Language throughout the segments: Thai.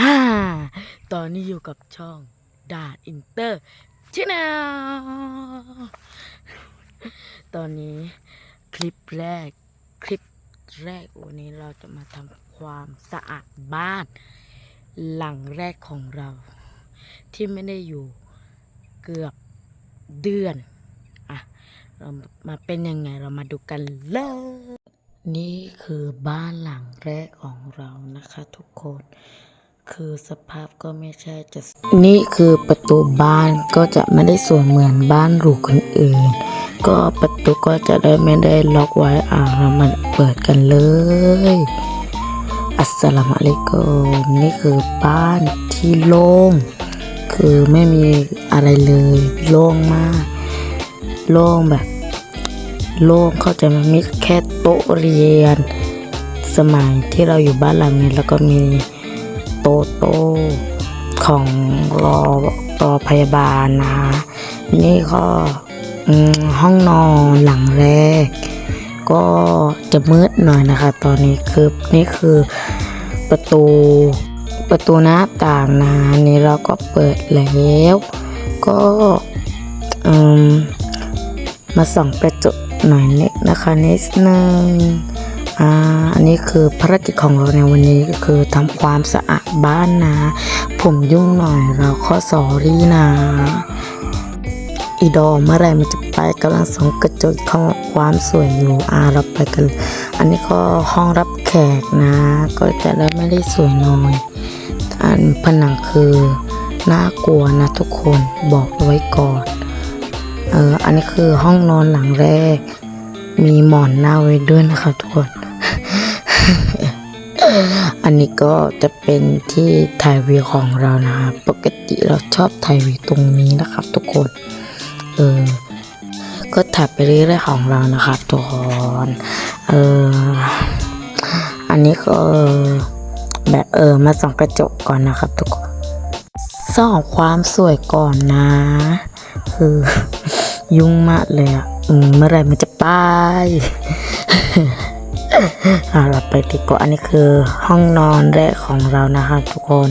ฮ่า ตอนนี้อยู่กับช่องดาดอินเตอร์ชแนลตอนนี้คลิปแรก คลิปแรกวันนี้เราจะมาทำความสะอาดบ้าน หลังแรกของเรา ที่ไม่ได้อยู่เกือบเดือน อะ เรามาเป็นยังไงเรามาดูกันเลย นี่คือบ้านหลังแรกของเรานะคะทุกคน คือสภาพก็ไม่ใช่จะ นี่คือประตูบ้านก็จะไม่ได้สวยเหมือนบ้านหรูคนอื่น ก็ประตูก็จะได้ไม่ได้ล็อกไว้อ่าเรามาเปิดกันเลย อัสสลามุอะลัยกุมนี่คือบ้านที่โล่ง คือไม่มีอะไรเลย โล่งมาก โล่งแบบ โล่งเข้าใจมันมีแค่โต๊ะเรียน สมัยที่เราอยู่บ้านหลังนี้แล้วก็มี โต๊ะโตของรอรอพยาบาลนะนี่ก็ห้องนอนหลังแรก ก็จะมืดหน่อยนะคะ ตอนนี้คือนี่คือประตูประตูหน้าต่างนะนี่เราก็เปิดแล้ว ก็มมาส่องกระจกหน่อยนิดนะคะนิดนึง อ่าอันนี้คือภารกิจของเราในวันนี้ก็คือทำความสะอาดบ้านนะ ผมยุ่งหน่อยเราข้อสอรี่นะอีดอเมื่อไรมันจะไปกำลังส่องกระจกของความสวยอยู่อาเราไปกัน อันนี้ก็ห้องรับแขกนะ ก็จะได้ไม่ได้สวยน้อยอันผนังคือน่ากลัวนะทุกคนบอกไว้ก่อนเอออันนี้คือห้องนอนหลังแรก มีหมอนหน้าไว้ด้วยนะคะทุกคน อันนี้ก็จะเป็นที่ถ่ายวีของเรานะคะปกติเราชอบถ่ายวีตรงนี้นะครับ ทุกคนเออก็ถ่ายไปเรื่อยๆของเรานะครับทุกคนเอออันนี้ก็แบบเออมาส่องกระจกก่อนนะครับ ทุกคนส่องความสวยก่อนนะ คือยุ่งมากเลยอะอืมเมื่อไรมันจะไป อ่าเราไปดีกว่าอันนี้คือห้องนอนแรกของเรานะคะทุกคน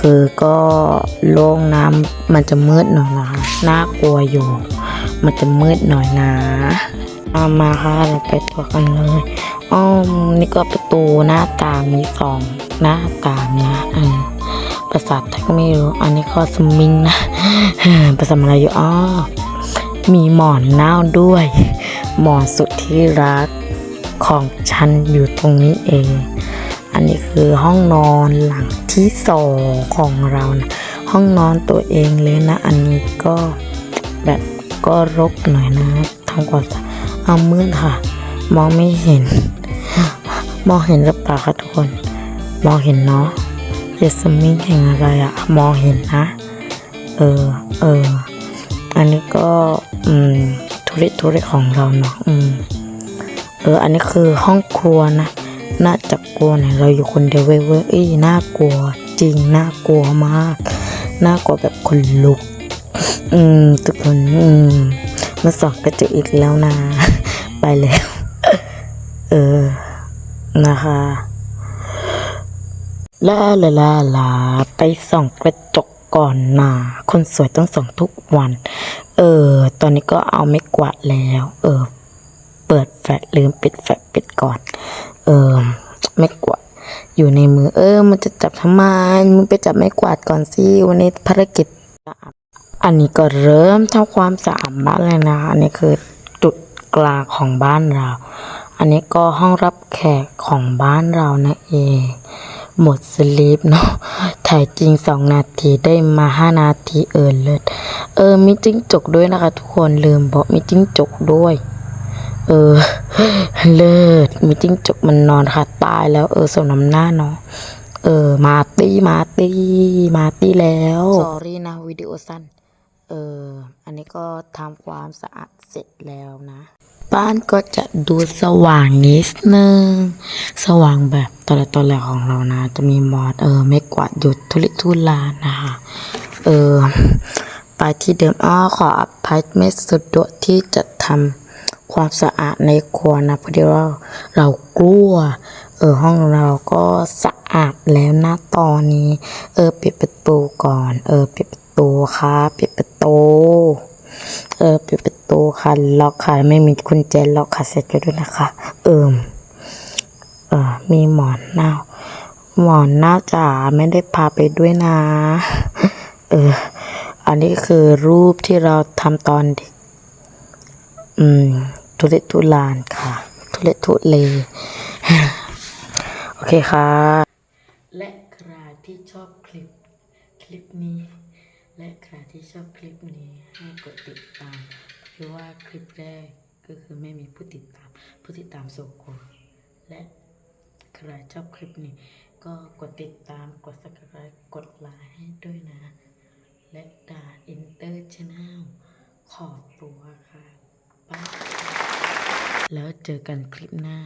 คือก็โล่งน้ำมันจะมืดหน่อยนะคะน่ากลัวอยู่ มันจะมืดหน่อยนะเอามาค่ะเราไปตัวกันเลยอ้อมนี่ก็ประตูหน้าต่างมีสองหน้าต่างนะเออภาษาไทยก็ไม่รู้ อันนี้ก็สมิงนะภาษาอะไรอยู่อ้อมีหมอนเน่าด้วย หมอนสุดที่รัก ของฉันอยู่ตรงนี้เอง อันนี้คือห้องนอนหลังที่สองของเรานะห้องนอนตัวเองเลยนะ อันนี้ก็แบบก็รกหน่อยนะทำความสะอาเอามืดค่ะ มองไม่เห็น มองเห็นหรือเปล่าคะทุกคน มองเห็นเนาะเยสมิงแห่งอะไรอะมองเห็นนะ เออเอออันนี้ก็ อืม ทุเริทุเริของเราเนาะอืม เออ อันนี้คือห้องครัวนะ น่าจะกลัวหน่อยเราอยู่คนเดียวเว้ยเว้ยเอ้ยน่ากลัวจริงน่ากลัวมาก น่ากลัวแบบคนลุก อืม ทุกคน อืม มาส่องกระจกอีกแล้วนะ ไปแล้ว เออ นะคะลาลาลาลา ไปส่องกระจกก่อนนะคนสวยต้องส่องทุกวัน เออ ตอนนี้ก็เอาไม่กวาดแล้ว เออ ลชลืมปิดแฟลชปิดก่อน เออไม่กวาดอยู่ในมือเออ มันจะจับทำไมมึงไปจับไม่กวาดก่อนสิวันนี้ภารกิจอันนี้ก็เริ่มทำความสะอาดบ้านเลยนะ อันนี้คือจุดกลางของบ้านเรา อันนี้ก็ห้องรับแขกของบ้านเรานะเองหมดสลีปเนาะถ่ายจริงสองนาทีได้มาห้านาทีเออเลิศเออมีจิ้งจกด้วยนะคะทุกคนลืมบอกมีจิ้งจกด้วย เออ เลิศมีจิ้งจกมันนอนค่ะตายแล้ว เออสมน้ำหน้าเนาะเออ มาตี้มาตี้มาตี้แล้วสอรี่นะวิดีโอสั้นเออ อันนี้ก็ทำความสะอาดเสร็จแล้วนะ บ้านก็จะดูสว่างนิดนึง สว่างแบบตอนแรกตอนแรกของเรานะ จะมีมอดเออ ไม่กวาดหยุดทุลิทุลานะคะ เออ ไปที่เดิมอ้อขออภัยไม่สะดวกที่จะทำ ความสะอาดในครัวนะเพราะเดี๋ยวเราเรากลัวเออห้องเราก็สะอาบแล้วนะตอนนี้ เออปิดประตูก่อน เออปิดประตูค่ะปิดประตูเออปิดประตูค่ะล็อกค่ะไม่มีกุญแจล็อกค่ะเสร็จแล้วด้วยนะคะ เอิมเออมีหมอนเน่าหมอนเน่าจ๋าไม่ได้พาไปด้วยนะ เออ อันนี้คือรูปที่เราทำตอนอืม ทุเรศทุลานค่ะ ทุเรศทุเล โอเคค่ะ และใครที่ชอบคลิปคลิปนี้ และใครที่ชอบคลิปนี้ให้กดติดตาม เพราะว่าคลิปแรกก็คือไม่มีผู้ติดตาม ผู้ติดตามโซโกและใครชอบคลิปนี้ ก็กดติดตามกด subscribe กดไลค์ให้ด้วยนะ และดาอินเตอร์ชแนลขอบตัวค่ะบาย แล้วเจอกันคลิปหน้า